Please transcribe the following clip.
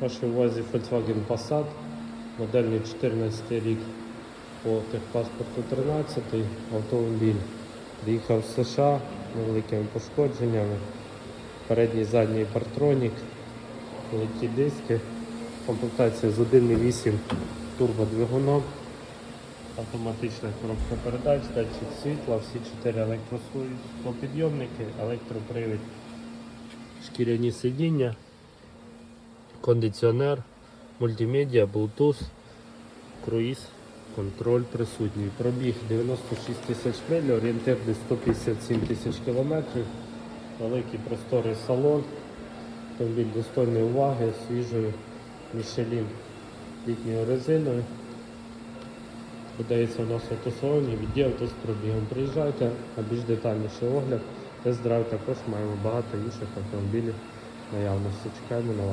Вашій увазі Volkswagen Passat, модельний 14 рік по техпаспорту 13 автомобіль. Приїхав з США невеликими пошкодженнями. Передній задній партронік, великі диски, комплектація з 1.8 турбодвигуном, автоматична коробка передач, датчик світла, всі 4 електросклопідйомники, електропривід, шкіряні сидіння кондиціонер, мультимедіа, Bluetooth, круїз, контроль присутній. Пробіг 96 тисяч миль, орієнтир десь 157 тисяч кілометрів, великий просторий салон, автомобіль достойної уваги, свіжою Michelin літньою резиною. Подається у нас автосалоні, відділ авто з пробігом. Приїжджайте на більш детальніший огляд, тест-драйв також маємо багато інших автомобілів наявності. Чекаємо на вас.